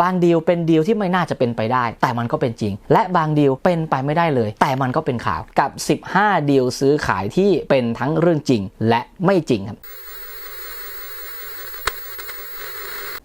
บางดีลเป็นดีลที่ไม่น่าจะเป็นไปได้ แต่มันก็เป็นจริง และบางดีลเป็นไปไม่ได้เลย แต่มันก็เป็นข่าวกับ 15 ดีลซื้อขายที่เป็นทั้งเรื่องจริง และไม่จริงครับ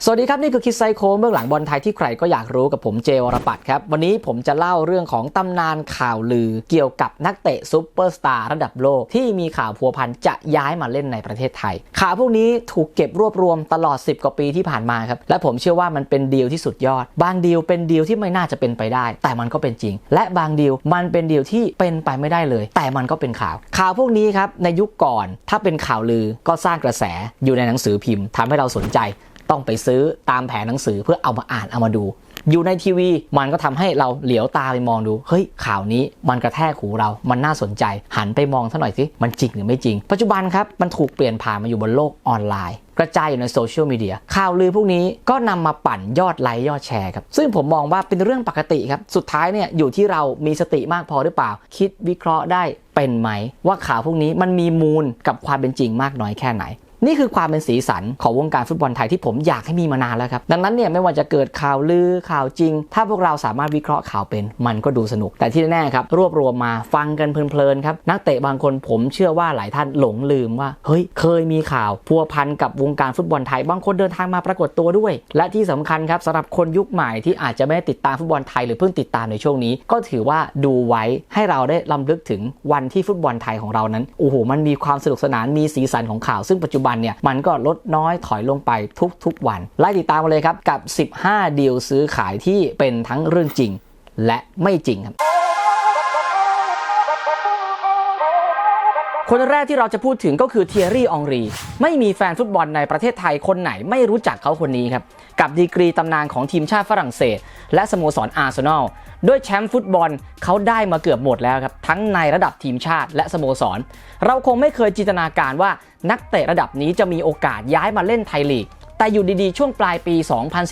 สวัสดีครับ นี่คือคิดไซโคเบื้องหลังบอลไทยที่ใครก็อยากรู้กับผมเจวรปัตครับ วันนี้ผมจะเล่าเรื่องของตำนานข่าวลือเกี่ยวกับนักเตะซูเปอร์สตาร์ระดับโลก ที่มีข่าวพัวพันจะย้ายมาเล่นในประเทศไทย ข่าวพวกนี้ถูกเก็บรวบรวมตลอด 10 กว่าปีที่ผ่านมาครับ และผมเชื่อว่ามันเป็นดีลที่สุดยอด บางดีลเป็นดีลที่ไม่น่าจะเป็นไปได้ แต่มันก็เป็นจริง และบางดีลมันเป็นดีลที่เป็นไปไม่ได้เลย แต่มันก็เป็นข่าว ข่าวพวกนี้ครับในยุคก่อน ถ้าเป็นข่าวลือก็สร้างกระแสอยู่ในหนังสือพิมพ์ทำให้เราสนใจ ต้องไปซื้อตามแผงหนังสือเพื่อเอามาอ่านเอามาดู อยู่ในทีวี มันก็ทำให้เราเหลียวตาไปมองดูเฮ้ยข่าวนี้มันกระแทกหูเรา มันน่าสนใจ หันไปมองซะหน่อยสิมันจริงหรือไม่จริง ปัจจุบันครับมันถูกเปลี่ยนผ่านมาอยู่บนโลกออนไลน์กระจายอยู่ในโซเชียลมีเดียข่าวลือพวกนี้ก็นำมาปั่นยอดไลค์ยอดแชร์ครับซึ่งผมมองว่าเป็นเรื่องปกติครับ สุดท้ายเนี่ยอยู่ที่เรามีสติมากพอหรือเปล่า คิดวิเคราะห์ได้เป็นไหม ว่าข่าวพวกนี้มันมีมูลกับความเป็นจริงมากน้อยแค่ไหน นี่คือความเป็นสีสันของวงการฟุตบอลไทยที่ผมอยากให้มีมานานแล้วครับ ดังนั้นเนี่ยไม่ว่าจะเกิดข่าวลือข่าวจริง ถ้าพวกเราสามารถวิเคราะห์ข่าวเป็น มันก็ดูสนุก แต่ที่แน่ๆครับรวบรวมมาฟังกันเพลินๆครับนักเตะบางคนผมเชื่อว่าหลายท่านหลงลืมว่าเฮ้ยเคยมีข่าวพัวพันกับวงการฟุตบอลไทยบางคนเดินทางมาปรากฏตัวด้วย และที่สำคัญครับสำหรับคนยุคใหม่ที่อาจจะไม่ได้ติดตามฟุตบอลไทยหรือเพิ่งติดตามในช่วงนี้ ก็ถือว่าดูไว้ให้เราได้ลำลึกถึงวันที่ฟุตบอลไทยของเรานั้นโอ้โหมันมีความสนุกสนานมีสีสันของข่าวซึ่งปัจจุบันเนี่ยมันก็ลดน้อยถอยลงไปทุกๆวัน ไล่ติดตามมาเลยครับกับ 15 ดีลซื้อขายที่เป็นทั้งเรื่องจริง และไม่จริงครับ คนแรกที่เราจะพูดถึงก็คือเทียรี่องรี ไม่มีแฟนฟุตบอลในประเทศไทยคนไหนไม่รู้จักเขาคนนี้ครับ กับดีกรีตำนานของทีมชาติฝรั่งเศส และสโมสรอาร์เซนอลด้วยแชมป์ฟุตบอลเขาได้มาเกือบหมดแล้วครับ ทั้งในระดับทีมชาติและสโมสร เราคงไม่เคยจินตนาการว่านักเตะระดับนี้จะมีโอกาสย้ายมาเล่นไทยลีก แต่อยู่ดีๆ ช่วงปลายปี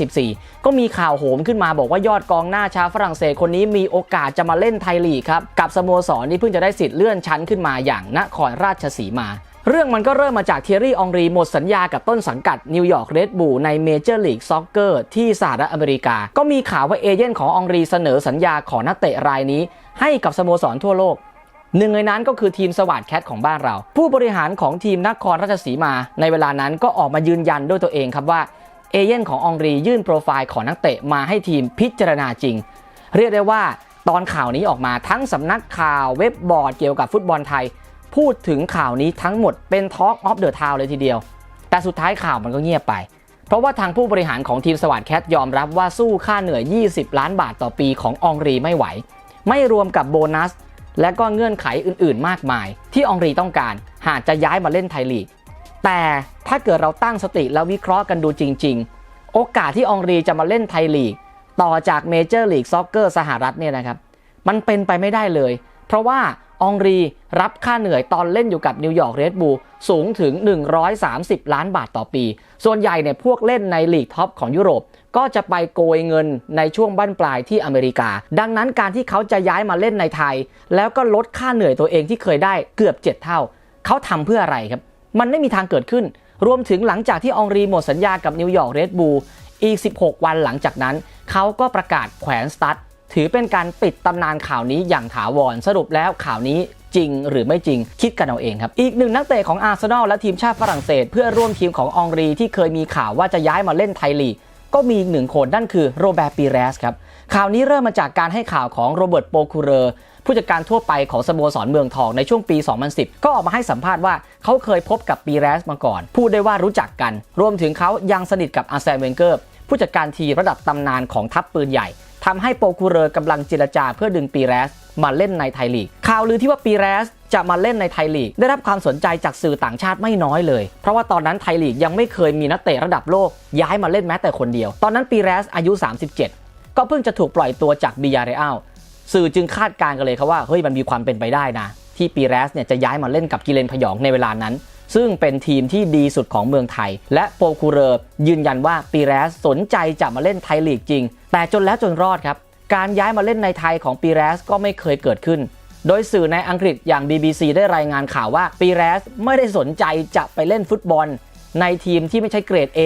2014 ก็มีข่าวโหมขึ้นมาบอกว่ายอดกองหน้าชาวฝรั่งเศสคนนี้มีโอกาสจะมาเล่นไทยลีกครับ กับสโมสรที่เพิ่งจะได้สิทธิ์เลื่อนชั้นขึ้นมาอย่างนครราชสีมา เรื่องมันก็เริ่มมาจากเทียรี่องรีหมดสัญญากับต้นสังกัดนิวยอร์กเรดบูลในเมเจอร์ลีกซ็อกเกอร์ที่สหรัฐอเมริกา ก็มีข่าวว่าเอเย่นขององรีเสนอสัญญาของนักเตะรายนี้ ให้กับสโมสรทั่วโลก หนึ่งในนั้นก็คือทีมสวัสดแคทของบ้านเรา ผู้บริหารของทีมนครราชสีมา ในเวลานั้นก็ออกมายืนยันด้วยตัวเองครับว่าเอเย่นขององรียื่นโปรไฟล์ของนักเตะมาให้ทีมพิจารณาจริง เรียกได้ว่าตอนข่าวนี้ออกมาทั้งสำนักข่าวเว็บบอร์ดเกี่ยวกับฟุตบอลไทย พูดถึงข่าวนี้ทั้งหมดเป็น Talk of the Town เลยทีเดียว แต่สุดท้ายข่าวมันก็เงียบไป เพราะว่าทางผู้บริหารของทีมสวัสดแคทยอมรับว่าสู้ค่าเหนื่อย 20 ล้านบาทต่อปีขององรีไม่ไหว ไม่รวมกับโบนัส และก็เงื่อนไขอื่นๆ มากมาย ที่องรีต้องการหากจะย้ายมาเล่นไทยลีก แต่ถ้าเกิดเราตั้งสติแล้ววิเคราะห์กันดูจริง ๆ โอกาสที่องรีจะมาเล่นไทยลีก ต่อจากเมเจอร์ลีกซ็อกเกอร์สหรัฐเนี่ยนะครับ มันเป็นไปไม่ได้เลย เพราะว่า องรีรับค่าเหนื่อยตอนเล่นอยู่กับนิวยอร์กเรดบูลสูงถึง 130 ล้านบาทต่อปี ส่วนใหญ่เนี่ยพวกเล่นในลีกท็อปของยุโรป ก็จะไปโกยเงินในช่วงบั้นปลายที่อเมริกา ดังนั้นการที่เขาจะย้ายมาเล่นในไทย แล้วก็ลดค่าเหนื่อยตัวเองที่เคยได้เกือบ 7 เท่า เขาทำเพื่ออะไรครับ มันไม่มีทางเกิดขึ้น รวมถึงหลังจากที่องรีหมดสัญญากับนิวยอร์กเรดบูลอีก 16 วันหลังจากนั้น เขาก็ประกาศแขวนสตั๊ด ถือเป็นการปิดตำนานข่าวนี้อย่างถาวรสรุปแล้วข่าวนี้จริงหรือไม่จริงคิดกันเอาเองครับ อีกหนึ่งนักเตะของอาร์เซนอลและทีมชาติฝรั่งเศส เพื่อร่วมทีมขององรีที่เคยมีข่าวว่าจะย้ายมาเล่นไทยลีกก็มีอีกหนึ่งคนนั่นคือโรแบร์ตปีเรสครับข่าวนี้เริ่มมาจากการให้ข่าวของโรเบิร์ตโปคูเรอร์ผู้จัดการทั่วไปของสโมสรเมืองทองในช่วงปี 2010 ก็ออกมาให้สัมภาษณ์ว่าเขาเคยพบกับปีเรสมาก่อน พูดได้ว่ารู้จักกัน รวมถึงเขายังสนิทกับอาร์เซนเวนเกอร์ผู้จัดการทีมระดับตำนานของทัพปืนใหญ่ ทำให้โปคูเรอร์กำลังเจรจาเพื่อดึงปีเรสมาเล่นในไทยลีก ข่าวลือที่ว่าปีเรสจะมาเล่นในไทยลีก ได้รับความสนใจจากสื่อต่างชาติไม่น้อยเลย เพราะว่าตอนนั้นไทยลีกยังไม่เคยมีนักเตะระดับโลก ย้ายมาเล่นแม้แต่คนเดียว ตอนนั้นปีเรสอายุ 37 ก็เพิ่งจะถูกปล่อยตัวจากบิยาเรอัลสื่อจึงคาดการณ์กันเลยครับว่าเฮ้ยมันมีความเป็นไปได้นะ ที่ปีเรสเนี่ยจะย้ายมาเล่นกับกิเลนพยองในเวลานั้น ซึ่งเป็นทีมที่ดีสุดของเมืองไทย และโปคูเรอร์ยืนยันว่าปีเรสสนใจจะมาเล่นไทยลีกจริง แต่จนแล้วจนรอดครับ การย้ายมาเล่นในไทยของปีเรสก็ไม่เคยเกิดขึ้น โดยสื่อในอังกฤษอย่าง BBC ได้รายงานข่าวว่าปีเรสไม่ได้สนใจจะไปเล่นฟุตบอล ในทีมที่ไม่ใช่เกรด A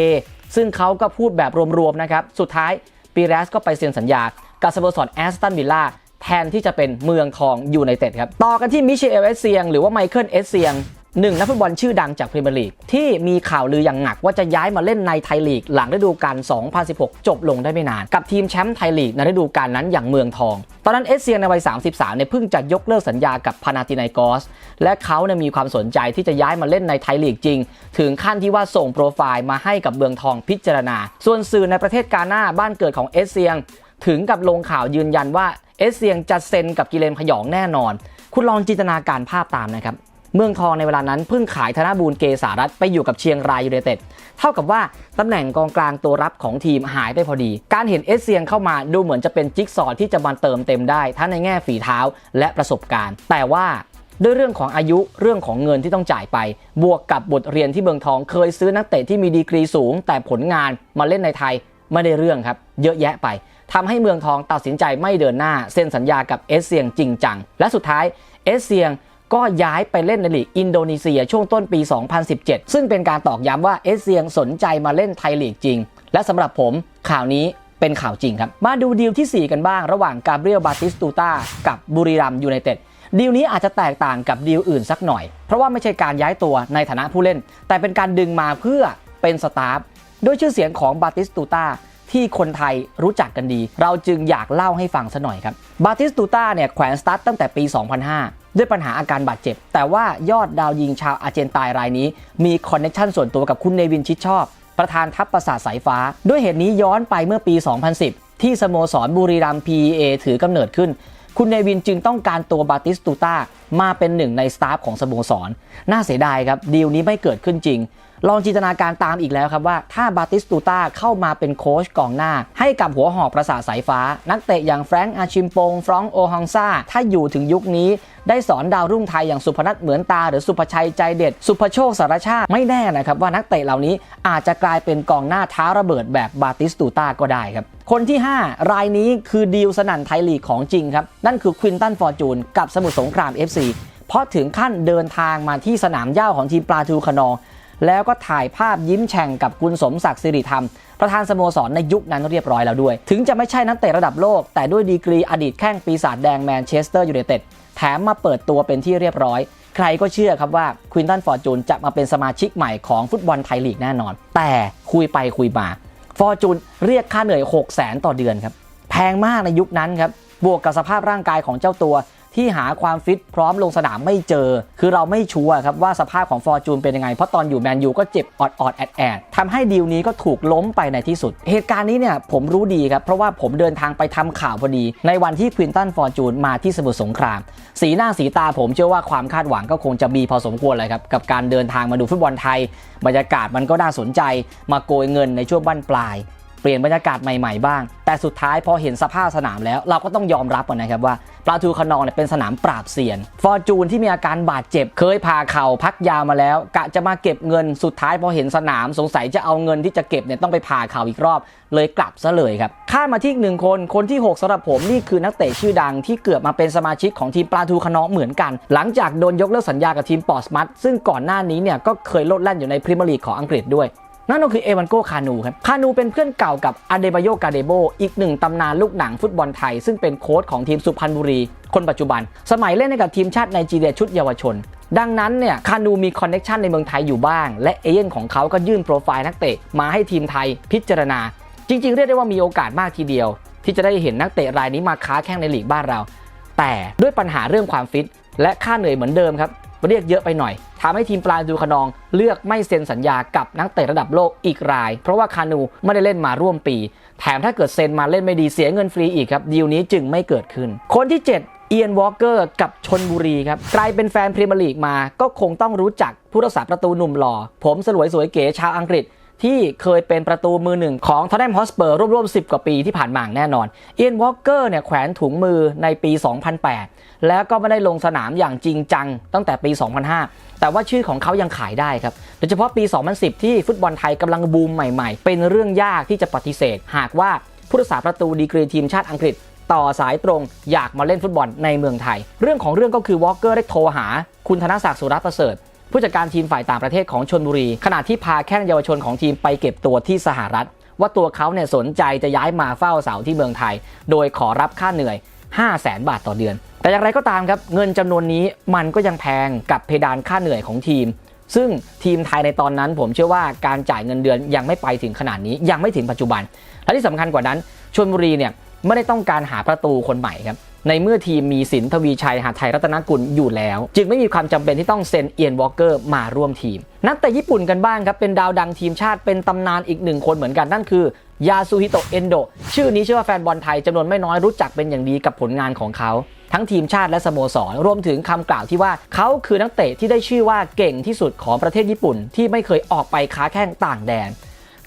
ซึ่งเขาก็พูดแบบรวมๆนะครับ สุดท้ายปีแรสก็ไปเซ็นสัญญากับสโมสรแอสตันวิลล่าแทนที่จะเป็นเมืองทองยูไนเต็ดครับ ต่อกันที่มิเชลเอสเซียง หรือว่าไมเคิลเอสเซียง หนึ่งนักฟุตบอลชื่อดังจากพรีเมียร์ลีกที่มีข่าวลืออย่างหนักว่าจะย้ายมาเล่นในไทยลีกหลังฤดูกาล 2016 จบลงได้ไม่นาน กับทีมแชมป์ไทยลีกในฤดูกาลนั้นอย่างเมืองทอง ตอนนั้นเอสเซียงในวัย 33 เนี่ยเพิ่งจะยกเลิกสัญญากับพานาตินายกอส และเขาเนี่ยมีความสนใจที่จะย้ายมาเล่นในไทยลีกจริง ถึงขั้นที่ว่าส่งโปรไฟล์มาให้กับเมืองทองพิจารณา ส่วนสื่อในประเทศกาหน้าบ้านเกิดของเอสเซียงถึงกับลงข่าวยืนยันว่าเอสเซียงจะเซ็นกับกิเลนพยองแน่นอน คุณลองจินตนาการภาพตามนะครับ เมืองทองในเวลานั้นเพิ่งขายธนบูลเกษารัตไปอยู่กับเชียงรายยูไนเต็ดเท่ากับว่าตำแหน่งกองกลางตัวรับของทีมหายไปพอดี การเห็นเอสเซียงเข้ามาดูเหมือนจะเป็นจิ๊กซอที่จะมาเติมเต็มได้ ทั้งในแง่ฝีเท้าและประสบการณ์ แต่ว่าด้วยเรื่องของอายุเรื่องของเงินที่ต้องจ่ายไป บวกกับบทเรียนที่เมืองทอง เคยซื้อนักเตะที่มีดีกรีสูง แต่ผลงานมาเล่นในไทยไม่ได้เรื่องครับ เยอะแยะไปทำให้เมืองทองตัดสินใจไม่เดินหน้าเซ็นสัญญากับเอสเซียงจริงจังและสุดท้ายเอสเซียง ก็ย้ายไปเล่นในลีกอินโดนีเซียช่วงต้นปี 2017 ซึ่งเป็นการตอกย้ำว่าเอสเซียงสนใจมาเล่นไทยลีกจริง และสำหรับผมข่าวนี้เป็นข่าวจริงครับ มาดูดีลที่ 4 กันบ้างระหว่างกาเบรียลบาติสตูตากับบุรีรัมยูไนเต็ดดีลนี้อาจจะแตกต่างกับดีลอื่นสักหน่อย เพราะว่าไม่ใช่การย้ายตัวในฐานะผู้เล่น แต่เป็นการดึงมาเพื่อเป็นสตาฟด้วยชื่อเสียงของบาติสตูตาที่คนไทยรู้จักกันดี เราจึงอยากเล่าให้ฟังซะหน่อยครับ บาติสตูตาเนี่ยแขวนสตาร์ทตั้งแต่ปี 2005 ด้วยปัญหาอาการบาดเจ็บ แต่ว่ายอดดาวยิงชาวอาร์เจนตายรายนี้ มีคอนเนคชันส่วนตัวกับคุณเนวินชิดชอบ ประธานทัพประสาทสายฟ้า ด้วยเหตุนี้ย้อนไปเมื่อปี 2010 ที่สโมสรบุรีรัมย์ PEA ถือกำเนิดขึ้น คุณเนวินจึงต้องการตัวบาติสตูตามาเป็นหนึ่งในสตาฟของสโมสร น่าเสียดายครับดีลนี้ไม่เกิดขึ้นจริง ลองจินตนาการตามอีกแล้วครับว่าถ้าบาติสตูตาเข้ามาเป็นโค้ชกองหน้า ให้กับหัวหอกประสาทสายฟ้า นักเตะอย่างแฟรงค์อาชิมปง ฟรองโอฮองซาถ้าอยู่ถึงยุคนี้ ได้สอนดาวรุ่งไทยอย่างสุพนัทเหมือนตา หรือสุภชัยใจเด็ด สุภโชคสารชาติไม่แน่นะครับว่านักเตะเหล่านี้อาจจะกลายเป็นกองหน้าท้าระเบิดแบบบาติสตูตาก็ได้ครับ คนที่ 5 รายนี้คือดีลสนั่นไทยลีกของจริงครับ นั่นคือควินตันฟอร์จูนกับสมุทรสงคราม FC เพราะถึงขั้นเดินทางมาที่สนามหญ้าของทีมปลาทูขนอง แล้วก็ถ่ายภาพยิ้มแฉ่งกับคุณสมศักดิ์สิริธรรม ประธานสโมสรในยุคนั้นเรียบร้อยแล้วด้วย ถึงจะไม่ใช่นักเตะระดับโลก แต่ด้วยดีกรีอดีตแข้งปีศาจแดงแมนเชสเตอร์ยูไนเต็ดแถมมาเปิดตัวเป็นที่เรียบร้อย ใครก็เชื่อครับว่าควินตันฟอร์จูนจะมาเป็นสมาชิกใหม่ของฟุตบอลไทยลีกแน่นอน แต่คุยไปคุยมา ฟอร์จูนเรียกค่าเหนื่อย 6 0 0 0 0 0 ต่อเดือนครับ แพงมากในยุคนั้นครับ บวกกับสภาพร่างกายของเจ้าตัว ที่หาความฟิตพร้อมลงสนามไม่เจอ คือเราไม่ชัวร์ครับว่าสภาพของฟอร์จูนเป็นยังไง เพราะตอนอยู่แมนยูก็เจ็บออดออดแอดแอดทำให้ดีลนี้ก็ถูกล้มไปในที่สุด เหตุการณ์นี้เนี่ยผมรู้ดีครับ เพราะว่าผมเดินทางไปทำข่าวพอดี ในวันที่ควินตันฟอร์จูนมาที่สมุทรสงคราม สีหน้าสีตาผมเชื่อว่าความคาดหวังก็คงจะมีพอสมควรเลยครับกับการเดินทางมาดูฟุตบอลไทย บรรยากาศมันก็น่าสนใจ มาโกยเงินในช่วงบั้นปลาย ปลี่ยนบรรยากาศใหม่ๆบ้าง แต่สุดท้ายพอเห็นสภาพสนามแล้ว เราก็ต้องยอมรับกันนะครับว่าปลาทูขนองเนี่ยเป็นสนามปราบเซียน ฟอร์จูนที่มีอาการบาดเจ็บ เคยพาเข่าพักยาวมาแล้ว กะจะมาเก็บเงินสุดท้ายพอเห็นสนามสงสัยจะเอาเงินที่จะเก็บเนี่ยต้องไปผ่าเข่าอีกรอบ เลยกลับซะเลยครับข้ามาที่หนึ่งคนคนที่ 6สำหรับผมนี่คือนักเตะชื่อดังที่เกือบมาเป็นสมาชิกของทีมปลาทูขนองเหมือนกัน หลังจากโดนยกเลิกสัญญากับทีมปอร์สมัตซึ่งก่อนหน้านี้เนี่ยก็เคยโลดแล่นอยู่ในพรีเมียร์ลีกของอังกฤษด้วย นั่นก็คือเอวันโกคานูครับ คานูเป็นเพื่อนเก่ากับอเดบโยกาเดโบอีกหนึ่งตำนานลูกหนังฟุตบอลไทย ซึ่งเป็นโค้ชของทีมสุพรรณบุรี คนปัจจุบัน สมัยเล่นให้กับทีมชาติไนจีเรียชุดเยาวชน ดังนั้นเนี่ยคานูมีคอนเน็ชันในเมืองไทยอยู่บ้าง และเอเย่นของเขาก็ยื่นโปรไฟล์นักเตะมาให้ทีมไทยพิจารณา จริง ๆ เรียกได้ว่ามีโอกาสมากทีเดียว ที่จะได้เห็นนักเตะรายนี้มาค้าแข้งในลีกบ้านเรา แต่ด้วยปัญหาเรื่องความฟิตและค่าเหนื่อยเหมือนเดิมครับ เรียกเยอะไปหน่อยทำให้ทีมปลาดูขนองเลือกไม่เซ็นสัญญากับนักเตะระดับโลกอีกราย เพราะว่าคานูไม่ได้เล่นมาร่วมปี แถมถ้าเกิดเซ็นมาเล่นไม่ดีเสียเงินฟรีอีกครับดีลนี้จึงไม่เกิดขึ้น คนที่ 7เอียนวอลเกอร์กับชนบุรีครับ ใครเป็นแฟนพรีเมียร์ลีกมาก็คงต้องรู้จักผู้รักษาประตูหนุ่มหล่อ ผมสลวยสวยเก๋ชาวอังกฤษ ที่เคยเป็นประตูมือหนึ่งของทอ t แนมฮอสเปอร์ร่วมๆ10 กว่าปีที่ผ่านมาแน่นอนเอียนวอลเกอร์เนี่ยแขวนถุงมือในปี 2008 แล้วก็ไม่ได้ลงสนามอย่างจริงจังตั้งแต่ปี 2005 แต่ว่าชื่อของเขายังขายได้ครับ โดยเฉพาะปี 2010 ที่ฟุตบอลไทยกำลังบูมใหม่ๆ เป็นเรื่องยากที่จะปฏิเสธ หากว่าผู้รักษาประตูดีกรีทีมชาติอังกฤษต่อสายตรงอยากมาเล่นฟุตบอลในเมืองไทย เรื่องของเรื่องก็คือวอลเกอร์ได้โทรหา คุณธนศักดิ์สุรประเสริฐ ผู้จัดการทีมฝ่ายต่างประเทศของชนบุรี ขณะที่พาแข้งเยาวชนของทีมไปเก็บตัวที่สหรัฐ ว่าตัวเขาเนี่ยสนใจจะย้ายมาเฝ้าเสาที่เมืองไทย โดยขอรับค่าเหนื่อย 5 0 0แสนบาทต่อเดือน แต่อย่างไรก็ตามครับเงินจำนวนนี้มันก็ยังแพงกับเพดานค่าเหนื่อยของทีม ซึ่งทีมไทยในตอนนั้น ผมเชื่อว่าการจ่ายเงินเดือนยังไม่ไปถึงขนาดนี้ ยังไม่ถึงปัจจุบัน และที่สำคัญกว่านั้นชลบุรีเนี่ยไม่ได้ต้องการหาประตูคนใหม่ครับ ในเมื่อทีมมีสินทวีชัยหาไทยรัตนกุลอยู่แล้ว จึงไม่มีความจำเป็นที่ต้องเซ็นเอียนวอลเกอร์มาร่วมทีม นักแต่ญี่ปุ่นกันบ้างครับเป็นดาวดังทีมชาติเป็นตำนานอีกหนึ่งคนเหมือนกันนั่นคือยาซูฮิโตะเอนโดชื่อนี้เชื่อว่าแฟนบอลไทยจำนวนไม่น้อยรู้จักเป็นอย่างดีกับผลงานของเขา ทั้งทีมชาติและสโมสร รวมถึงคำกล่าวที่ว่าเขาคือนักเตะที่ได้ชื่อว่าเก่งที่สุดของประเทศญี่ปุ่น ที่ไม่เคยออกไปค้าแข้งต่างแดน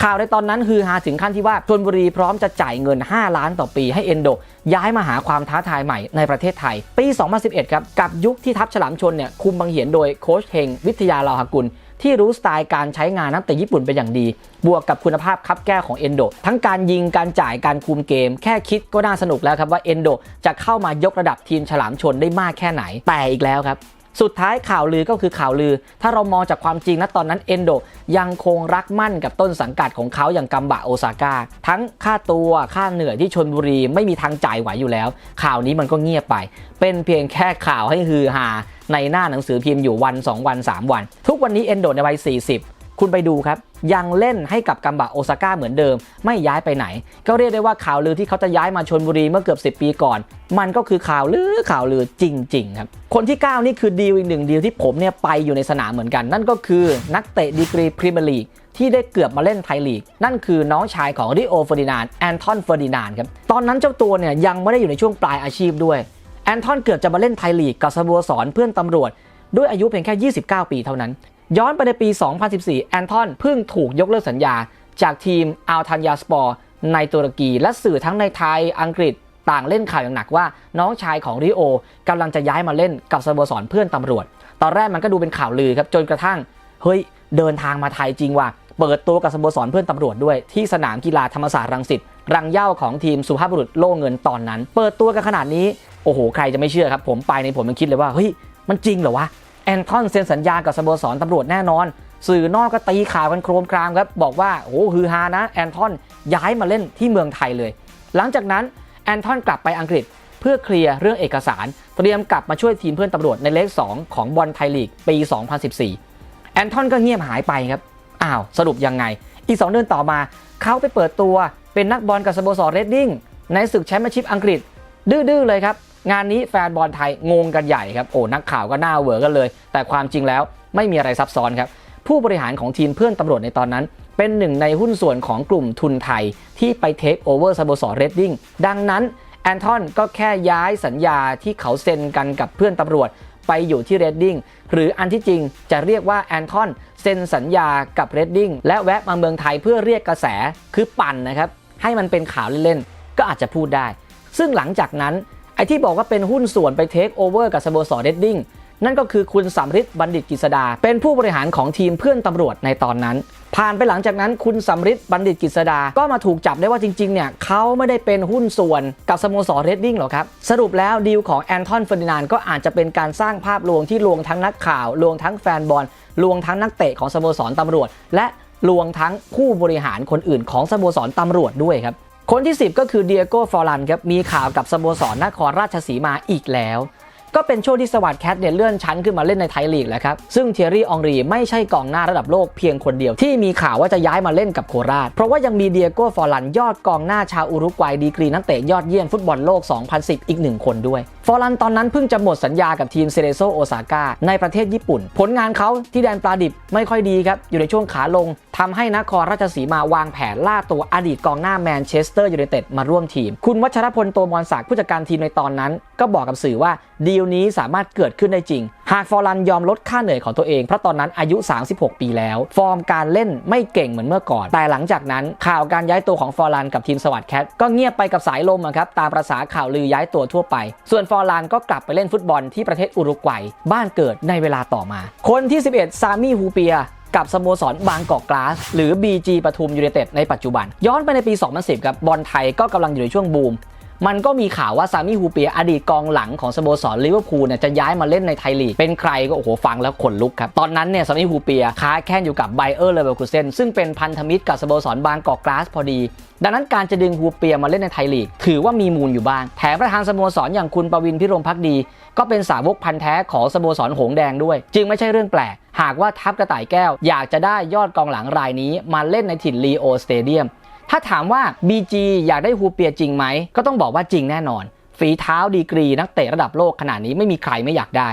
ข่าวในตอนนั้นคือฮาถึงขั้นที่ว่าชลบุรีพร้อมจะจ่ายเงิน 5 ล้านต่อปีให้เอนโด ย้ายมาหาความท้าทายใหม่ในประเทศไทย ปี 2011 ครับ กับยุคที่ทัพฉลามชนเนี่ยคุมบังเหียนโดยโค้ชเฮงวิทยาลาหกุลที่รู้สไตล์การใช้งานนักเตะญี่ปุ่นเป็นอย่างดี บวกกับคุณภาพคับแก้ของเอนโด ทั้งการยิง การจ่าย การคุมเกม แค่คิดก็น่าสนุกแล้วครับว่าเอนโดจะเข้ามายกระดับทีมฉลามชนได้มากแค่ไหน แต่อีกแล้วครับ สุดท้ายข่าวลือก็คือข่าวลือ ถ้าเรามองจากความจริงนะตอนนั้นเอนโดยังคงรักมั่นกับต้นสังกัดของเขาอย่างกัมบะโอซาก้าทั้งค่าตัวค่าเหนื่อยที่ชนบุรีไม่มีทางจ่ายไหวอยู่แล้ว ข่าวนี้มันก็เงียบไป เป็นเพียงแค่ข่าวให้ฮือฮาในหน้าหนังสือพิมพ์อยู่วัน 2 วัน 3 วัน ทุกวันนี้เอนโดในวัย40 คุณไปดูครับ ยังเล่นให้กับกัมบะโอซาก้าเหมือนเดิม ไม่ย้ายไปไหน ก็เรียกได้ว่าข่าวลือที่เขาจะย้ายมาชนบุรีเมื่อเกือบ 10 ปีก่อน มันก็คือข่าวลือข่าวลือจริงๆครับคนที่ 9 นี่คือดีลอีกหนึ่งดีลที่ผมเนี่ยไปอยู่ในสนามเหมือนกัน นั่นก็คือนักเตะดีกรีพรีเมียร์ลีกที่ได้เกือบมาเล่นไทยลีก นั่นคือน้องชายของริโอเฟอร์ดินานแอนทอนเฟอร์ดินานครับตอนนั้นเจ้าตัวเนี่ยยังไม่ได้อยู่ในช่วงปลายอาชีพด้วยแอนทอนเกือบจะมาเล่นไทยลีกกับสโมสรเพื่อนตำรวจด้วยอายุเพียงแค่ 29 ปีเท่านั้น ย้อนไปในปี 2014 แอนทอนเพิ่งถูกยกเลิกสัญญา จากทีมอัลทันยาสปอร์ในตุรกีและสื่อทั้งในไทยอังกฤษต่างเล่นข่าวอย่างหนักว่าน้องชายของริโอกำลังจะย้ายมาเล่นกับสโมสรเพื่อนตำรวจ ตอนแรกมันก็ดูเป็นข่าวลือครับจนกระทั่ง เฮ้ย เดินทางมาไทยจริงว่ะเปิดตัวกับสโมสรเพื่อนตำรวจด้วย ที่สนามกีฬาธรรมศาสตร์รังสิตรังเย้าของทีมสุภาพบุรุษโล่เงินตอนนั้น เปิดตัวกันขนาดนี้โอ้โห ใครจะไม่เชื่อครับ ผมไปในผมยังคิดเลยว่าเฮ้ยมันจริงเหรอวะ แอนทอนเซ็นสัญญากับสโมสรตำรวจแน่นอน สื่อนอกก็ตีข่าวกันโครมครามครับบอกว่าโอ้โหฮือฮานะแอนทอนย้ายมาเล่นที่เมืองไทยเลย หลังจากนั้นแอนทอนกลับไปอังกฤษเพื่อเคลียร์เรื่องเอกสาร เตรียมกลับมาช่วยทีมเพื่อนตำรวจในเลข 2 ของบอลไทยลีกปี 2014 แอนทอนก็เงียบหายไปครับ อ้าวสรุปยังไง อีก 2 เดือนต่อมาเขาไปเปิดตัวเป็นนักบอลกับสโมสรเรดดิ้งในศึกแชมเปี้ยนชิพอังกฤษ ดื้อๆเลยครับ งานนี้แฟนบอลไทยงงกันใหญ่ครับโอ้นักข่าวก็หน้าเหวอกันเลย แต่ความจริงแล้วไม่มีอะไรซับซ้อนครับผู้บริหารของทีมเพื่อนตำรวจในตอนนั้น เป็นหนึ่งในหุ้นส่วนของกลุ่มทุนไทยที่ไปเทคโอเวอร์สโมสรเรดดิ้งดังนั้นแอนทอนก็แค่ย้ายสัญญาที่เขาเซ็นกันกับเพื่อนตำรวจไปอยู่ที่เรดดิ้งหรืออันที่จริงจะเรียกว่าแอนทอนเซ็นสัญญากับเรดดิ้งและแวะมาเมืองไทยเพื่อเรียกกระแสคือปั่นนะครับให้มันเป็นข่าวเล่นๆก็อาจจะพูดได้ ซึ่งหลังจากนั้น ไอ้ที่บอกว่าเป็นหุ้นส่วนไปเทคโอเวอร์กับสโมสรเรดดิ้งนั่นก็คือคุณสำริดบัณฑิตกฤษดา เป็นผู้บริหารของทีมเพื่อนตำรวจในตอนนั้น ผ่านไปหลังจากนั้นคุณสำริดบัณฑิตกฤษดา ก็มาถูกจับได้ว่าจริงๆ เนี่ยเขาไม่ได้เป็นหุ้นส่วนกับสโมสรเรดดิ้งหรอกครับ สรุปแล้วดีลของแอนทอนเฟอร์ดินานก็อาจจะเป็นการสร้างภาพลวงที่ลวงทั้งนักข่าว ลวงทั้งแฟนบอล ลวงทั้งนักเตะของสโมสรตำรวจ และลวงทั้งผู้บริหารคนอื่นของสโมสรตำรวจด้วยครับ คนที่ 10 ก็คือเดียโก้ฟอรันครับมีข่าวกับสโมสรนครราชสีมาอีกแล้ว ก็เป็นช่วงที่สวัสดแคทเนี่ยเลื่อนชั้นขึ้นมาเล่นในไทยลีกแล้วครับ ซึ่งเทียรี่อองรีไม่ใช่กองหน้าระดับโลกเพียงคนเดียวที่มีข่าวว่าจะย้ายมาเล่นกับโคราช เพราะว่ายังมีเดียโก้ฟอรันยอดกองหน้าชาวอุรุกวัยดีกรีนักเตะยอดเยี่ยมฟุตบอลโลก 2010 อีกหนึ่งคนด้วย ฟอรันตอนนั้นเพิ่งจะหมดสัญญากับทีมเซเรโซโอซาก้าในประเทศญี่ปุ่น ผลงานเขาที่แดนปลาดิบไม่ค่อยดีครับ อยู่ในช่วงขาลงทำให้นครราชสีมาวางแผนล่าตัวอดีตกองหน้าแมนเชสเตอร์ยูไนเต็ดมาร่วมทีม คุณวัชรพลโตมรศักดิ์ผู้จัดการทีมในตอนนั้น ก็บอกกับสื่อว่าดีลนี้สามารถเกิดขึ้นได้จริง หากฟอรันยอมลดค่าเหนื่อยของตัวเองเพราะตอนนั้นอายุ 36 ปีแล้ว ฟอร์มการเล่นไม่เก่งเหมือนเมื่อก่อน แต่หลังจากนั้นข่าวการย้ายตัวของฟอรันกับทีมสวัสด์แคทก็เงียบไปกับสายลมครับตามประษาข่าวลือย้ายตัวทั่วไป ส่วนฟอรันก็กลับไปเล่นฟุตบอลที่ประเทศอุรุกวัยบ้านเกิดในเวลาต่อมา คนที่ 11 ซามี่ฮูเปียกับสโมสรบางกอกกลาส หรือ BG ปทุมยูไนเต็ดในปัจจุบัน ย้อนไปในปี 2010ครับบอลไทยก็กำลังอยู่ในช่วงบูม มันก็มีข่าวว่าซามิฮูเปียอดีตกองหลังของสโมสรลิเวอร์พูลเนี่ยจะย้ายมาเล่นในไทยลีก เป็นใครก็โอ้โหฟังแล้วขนลุกครับ ตอนนั้นเนี่ยซามิฮูเปียค้าแค่อยู่กับไบเออร์เลเวอร์คูเซนซึ่งเป็นพันธมิตรกับสโมสรบางกอกกลาสพอดี ดังนั้นการจะดึงฮูเปียมาเล่นในไทยลีก ถือว่ามีมูลอยู่บ้างแถมประธานสโมสรอย่างคุณประวินพิรมพักดี ก็เป็นสาวกพันธ์แท้ของสโมสรหงแดงด้วย จึงไม่ใช่เรื่องแปลก หากว่าทัพกระต่ายแก้ว อยากจะได้ยอดกองหลังรายนี้มาเล่นในถิ่นลีโอสเตเดียม ถ้าถามว่า BG อยากได้ฮูเปียจริงไหม ก็ต้องบอกว่าจริงแน่นอน ฝีเท้าดีกรีนักเตะระดับโลกขนาดนี้ไม่มีใครไม่อยากได้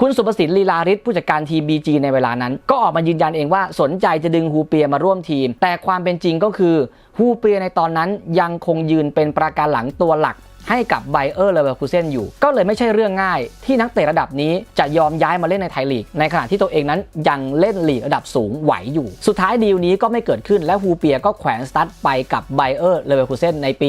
คุณสุประสิทธิ์ลีลาริศผู้จัดการทีม BG ในเวลานั้น ก็ออกมายืนยันเองว่าสนใจจะดึงฮูเปียมาร่วมทีม แต่ความเป็นจริงก็คือฮูเปียในตอนนั้นยังคงยืนเป็นประการหลังตัวหลัก ให้กับไบเออร์เลเวอร์คูเซนอยู่ ก็เลยไม่ใช่เรื่องง่าย ที่นักเตะระดับนี้จะยอมย้ายมาเล่นในไทยลีก ในขณะที่ตัวเองนั้นยังเล่นลีกระดับสูงไหวอยู่ สุดท้ายดีลนี้ก็ไม่เกิดขึ้นและฮูเปียก็แขวนสตัดไปกับไบเออร์เลเวอร์คูเซนในปี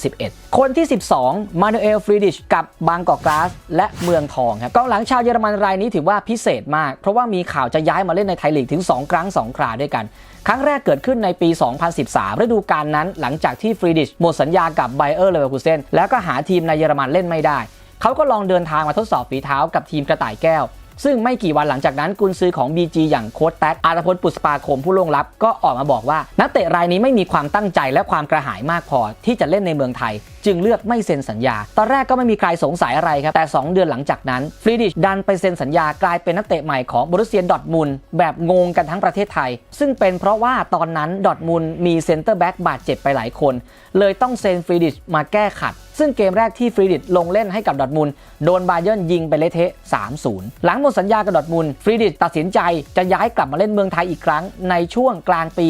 2011 คนที่ 12 มานูเอลฟรีดิชกับบางกอกกลาสและเมืองทองครับกองหลังชาวเยอรมันรายนี้ถือว่าพิเศษมาก เพราะว่ามีข่าวจะย้ายมาเล่นในไทยลีกถึง 2 ครั้ง 2 คราด้วยกันครั้งแรกเกิดขึ้นในปี 2013 ฤดูกาลนั้นหลังจากที่ฟรีดิชหมดสัญญากับไบเออร์เลเวอร์คูเซนแล้วก็หาทีมในเยอรมันเล่นไม่ได้ เขาก็ลองเดินทางมาทดสอบฝีเท้ากับทีมกระต่ายแก้ว ซึ่งไม่กี่วันหลังจากนั้นกุนซือของ BG อย่างโค้ชแท็กอารพลปุสปาคมผู้ล่วงลับ ก็ออกมาบอกว่า นักเตะรายนี้ไม่มีความตั้งใจและความกระหายมากพอที่จะเล่นในเมืองไทยจึงเลือกไม่เซ็นสัญญา ตอนแรกก็ไม่มีใครสงสัยอะไรครับ แต่ 2 เดือนหลังจากนั้นฟรีดิชดันไปเซ็นสัญญากลายเป็นนักเตะใหม่ของบรุเซียนดอทมุนแบบงงกันทั้งประเทศไทย ซึ่งเป็นเพราะว่าตอนนั้นดอทมุนมีเซ็นเตอร์แบ็กบาดเจ็บไปหลายคน เลยต้องเซ็นฟรีดิชมาแก้ขัดซึ่งเกมแรกที่ฟรีดิชลงเล่นให้กับดอทมุนโดนบาเยิร์นยิงไปเละเทะ 3-0 หลังหมดสัญญากับดอทมุนฟรีดิชตัดสินใจจะย้ายกลับมาเล่นเมืองไทยอีกครั้งในช่วงกลางปี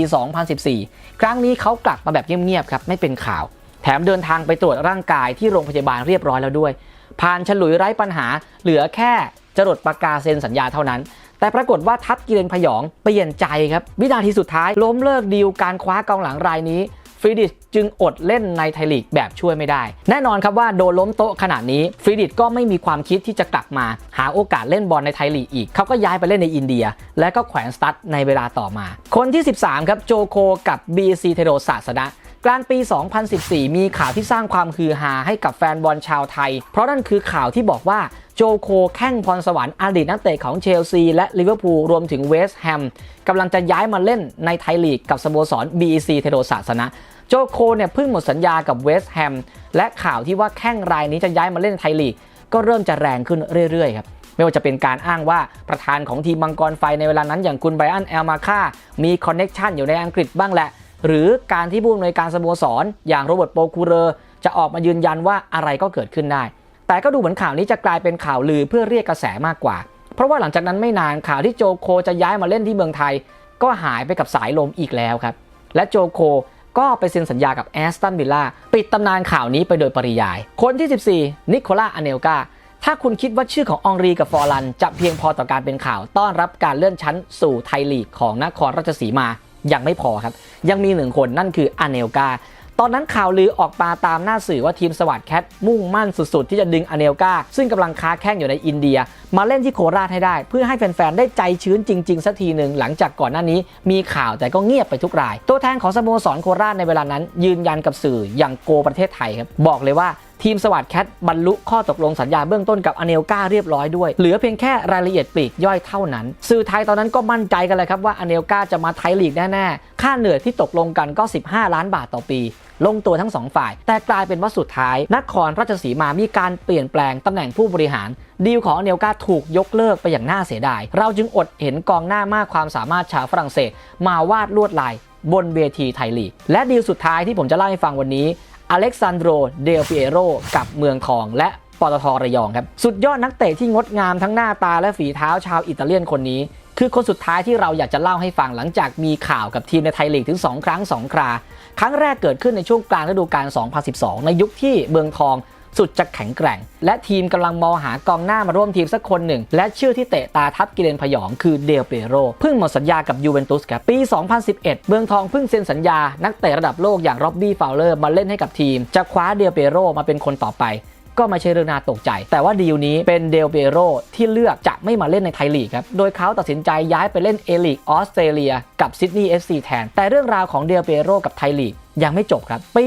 2014 ครั้งนี้เขากลับมาแบบเงียบๆครับไม่เป็นข่าว แถมเดินทางไปตรวจร่างกายที่โรงพยาบาลเรียบร้อยแล้วด้วย ผ่านฉลุยไร้ปัญหา เหลือแค่จรดปากกาเซ็นสัญญาเท่านั้น แต่ปรากฏว่าทัพกิเลนพยองเปลี่ยนใจครับ วินาทีสุดท้ายล้มเลิกดีลการคว้ากองหลังรายนี้ฟรีดิชจึงอดเล่นในไทยลีกแบบช่วยไม่ได้ แน่นอนครับว่าโดนล้มโต๊ะขนาดนี้ฟรีดิชก็ไม่มีความคิดที่จะกลับมา หาโอกาสเล่นบอลในไทยลีกอีก เขาก็ย้ายไปเล่นในอินเดีย และก็แขวนสตั๊ดในเวลาต่อมา คนที่ 13 ครับโจโคกับ BC เทโรศาสนะ กลางปี 2014 มีข่าวที่สร้างความฮือฮาให้กับแฟนบอลชาวไทย เพราะนั่นคือข่าวที่บอกว่าโจโคแข้งพรสวรรค์อดีตนักเตะของเชลซีและลิเวอร์พูลรวมถึงเวสต์แฮมกำลังจะย้ายมาเล่นในไทยลีกกับสโมสร BEC เทโรศาสนะโจโคเนี่ยเพิ่งหมดสัญญากับเวสต์แฮมและข่าวที่ว่าแข้งรายนี้จะย้ายมาเล่นไทยลีก ก็เริ่มจะแรงขึ้นเรื่อยๆครับไม่ว่าจะเป็นการอ้างว่าประธานของทีมมังกรไฟในเวลานั้นอย่างคุณไบรอันแอลมาค่ามีคอนเน็กชันอยู่ในอังกฤษบ้างแหละ หรือการที่ผู้อำนวยการสโมสรอย่างโรเบิร์ตโปคูเรอร์จะออกมายืนยันว่าอะไรก็เกิดขึ้นได้ แต่ก็ดูเหมือนข่าวนี้จะกลายเป็นข่าวลือเพื่อเรียกกระแสมากกว่า เพราะว่าหลังจากนั้นไม่นานข่าวที่โจโคจะย้ายมาเล่นที่เมืองไทย ก็หายไปกับสายลมอีกแล้วครับ และโจโคก็ไปเซ็นสัญญากับแอสตันวิลล่าปิดตำนานข่าวนี้ไปโดยปริยาย คนที่ 14 นิโคล่าอเนลกาถ้าคุณคิดว่าชื่อขององรีกับฟอร์ลัน จะเพียงพอต่อการเป็นข่าวต้อนรับการเลื่อนชั้นสู่ไทยลีกของนครราชสีมา ยังไม่พอครับ ยังมีหนึ่งคนนั่นคืออเนลกาตอนนั้นข่าวลือออกมาตามหน้าสื่อว่าทีมสวัสดแคทมุ่งมั่นสุดๆ ที่จะดึงอเนลกาซึ่งกำลังค้าแข้งอยู่ในอินเดีย มาเล่นที่โคราชให้ได้ เพื่อให้แฟนๆ ได้ใจชื้นจริงๆ สักทีหนึ่งหลังจากก่อนหน้านี้ มีข่าวแต่ก็เงียบไปทุกราย ตัวแทนของสโมสรโคราชในเวลานั้น ยืนยันกับสื่ออย่างโกประเทศไทยครับบอกเลยว่า ทีมสวัสดแคทบรรลุข้อตกลงสัญญาเบื้องต้นกับอเนลกาเรียบร้อยด้วย เหลือเพียงแค่รายละเอียดปลีกย่อยเท่านั้น สื่อไทยตอนนั้นก็มั่นใจกันเลยครับว่าอเนลกาจะมาไทยลีกแน่ๆ ค่าเหนื่อยที่ตกลงกันก็ 15 ล้านบาทต่อปี ลงตัวทั้งสองฝ่าย แต่กลายเป็นว่าสุดท้าย นครราชสีมามีการเปลี่ยนแปลงตำแหน่งผู้บริหาร ดีลของอเนลกาถูกยกเลิกไปอย่างน่าเสียดาย เราจึงอดเห็นกองหน้ามากความสามารถชาวฝรั่งเศส มาวาดลวดลายบนเวทีไทยลีก และดีลสุดท้ายที่ผมจะเล่าให้ฟังวันนี้ อเล็กซานโดรเดลปิเอโรกับเมืองทองและปตทระยองครับ สุดยอดนักเตะที่งดงามทั้งหน้าตาและฝีเท้าชาวอิตาเลียนคนนี้ คือคนสุดท้ายที่เราอยากจะเล่าให้ฟังหลังจากมีข่าวกับทีมในไทยลีกถึง 2 ครั้ง 2 ครา ครั้งแรกเกิดขึ้นในช่วงกลางฤดูกาล2012 ในยุคที่เมืองทอง สุดจะแข็งแกร่ง และทีมกำลังมองหากองหน้ามาร่วมทีมสักคนหนึ่ง และชื่อที่เตะตาทับกิเลนพยองคือเดลเปโรเพิ่งหมดสัญญากับยูเวนตุสครับปี 2011 เมืองทองเพิ่งเซ็นสัญญา นักเตะระดับโลกอย่างร็อบบี้ฟาวเลอร์มาเล่นให้กับทีม จะคว้าเดลเปโรมาเป็นคนต่อไป ก็ไม่ใช่เรื่องน่าตกใจ แต่ว่าดีลนี้เป็นเดลเปโรที่เลือกจะไม่มาเล่นในไทยลีกครับ โดยเขาตัดสินใจย้ายไปเล่นเอลีกออสเตรเลียกับซิดนีย์เอฟซีแทน แต่เรื่องราวของเดลเปโรกับไทยลีกยังไม่จบครับ ปี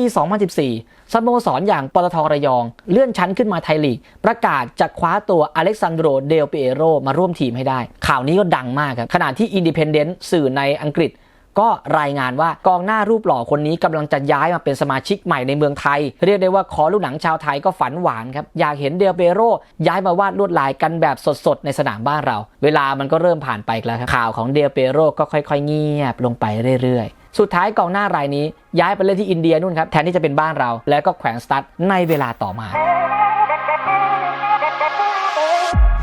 2014 สโมสรอย่างปตทระยอง เลื่อนชั้นขึ้นมาไทยลีก ประกาศจะคว้าตัวอเล็กซานโดรเดลเปโรมาร่วมทีมให้ได้ ข่าวนี้ก็ดังมากครับ ขณะที่อินดิเพนเดนต์สื่อในอังกฤษ ก็รายงานว่ากองหน้ารูปหล่อคนนี้กำลังจะย้ายมาเป็นสมาชิกใหม่ในเมืองไทย เรียกได้ว่าคอลูกหนังชาวไทยก็ฝันหวานครับ อยากเห็นเดลเปโรย้ายมาวาดลวดลายกันแบบสดๆ ในสนามบ้านเรา เวลามันก็เริ่มผ่านไปแล้วครับข่าวของเดลเปโรก็ค่อยๆ เงียบลงไปเรื่อยๆ สุดท้ายกองหน้ารายนี้ย้ายไปเล่นที่อินเดียนู่นครับแทนที่จะเป็นบ้านเรา แล้วก็แขวนสตั๊ดในเวลาต่อมา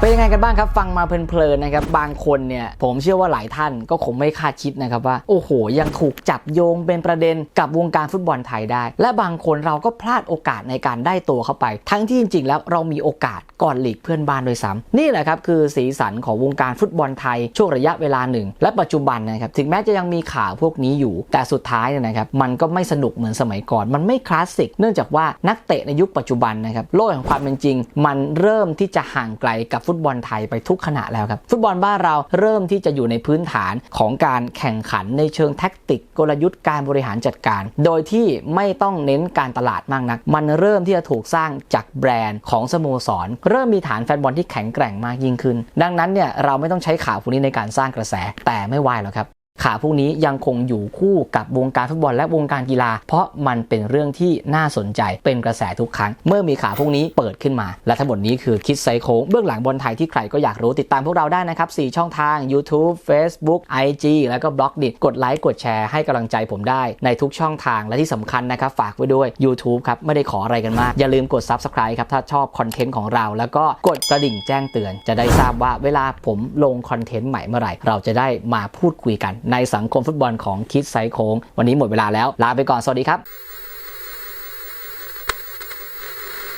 เป็นยังไงกันบ้างครับ ฟังมาเพลินๆนะครับ บางคนเนี่ย ผมเชื่อว่าหลายท่านก็คงไม่คาดคิดนะครับว่า โอ้โห ยังถูกจับโยงเป็นประเด็นกับวงการฟุตบอลไทยได้ และบางคนเราก็พลาดโอกาสในการได้ตัวเข้าไป ทั้งที่จริงๆ แล้วเรามีโอกาสก่อนหลีกเพื่อนบ้านด้วยซ้ำนี่แหละครับคือสีสันของวงการฟุตบอลไทยช่วงระยะเวลาหนึ่ง และปัจจุบันนะครับถึงแม้จะยังมีข่าวพวกนี้อยู่ แต่สุดท้ายเนี่ยนะครับมันก็ไม่สนุกเหมือนสมัยก่อน มันไม่คลาสสิกเนื่องจากว่านักเตะในยุคปัจจุบันนะครับโลกแห่งความเป็นจริง มันเริ่มที่จะห่างไกลกับฟุตบอลไทยไปทุกขณะแล้วครับฟุตบอลบ้านเราเริ่มที่จะอยู่ในพื้นฐานของการแข่งขันในเชิงแท็กติกกลยุทธ์การบริหารจัดการ โดยที่ไม่ต้องเน้นการตลาดมากนัก มันเริ่มที่จะถูกสร้างจากแบรนด์ของสโมสร เริ่มมีฐานแฟนบอลที่แข็งแกร่งมากยิ่งขึ้น ดังนั้นเนี่ยเราไม่ต้องใช้ข่าวพวกนี้ในการสร้างกระแสแต่ไม่วายหรอกครับ ข่าวพวกนี้ยังคงอยู่คู่กับวงการฟุตบอลและวงการกีฬา เพราะมันเป็นเรื่องที่น่าสนใจเป็นกระแสทุกครั้ง เมื่อมีข่าวพวกนี้เปิดขึ้นมา และทั้งหมดนี้คือคิดไซโค้งเบื้องหลังบอลไทยที่ใครก็อยากรู้ติดตามพวกเราได้นะครับ4ช่องทาง YouTube Facebook IG แล้วก็บล็อกดิกดไลค์กดแชร์ให้กำลังใจผมได้ในทุกช่องทางและที่สำคัญนะครับฝากไว้ด้วย YouTube ครับไม่ได้ขออะไรกันมาก อย่าลืมกด Subscribe ครับถ้าชอบคอนเทนต์ของเรา แล้วก็กดกระดิ่งแจ้งเตือน จะได้ทราบว่าเวลาผมลงคอนเทนต์ใหม่เมื่อไหร่ เราจะได้มาพูดคุยกันในสังคมฟุตบอลของคิดไซโค้งวันนี้หมดเวลาแล้วลาไปก่อนสวัสดีครับ